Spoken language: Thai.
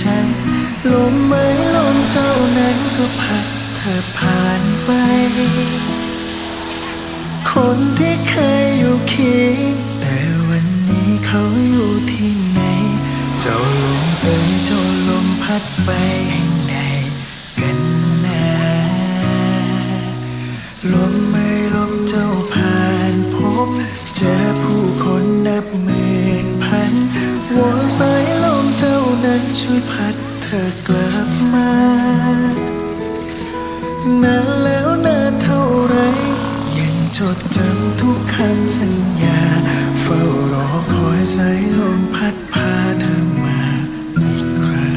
ฉันลมไม้ลมเจ้านั้นก็พัดเธอผ่านไป คนที่เคยอยู่เคียงแต่วันนี้เขาอยู่ที่ไหน เจ้าลมเอ่ยเจ้าลมพัดไปแห่งใดกันนะลม ช่วยพัดเธอกลับมานานแล้วนานเท่าไร ยังจดจำทุกคำสัญญา เฝ้ารอคอยสายลมพัดพาเธอมาอีกครั้ง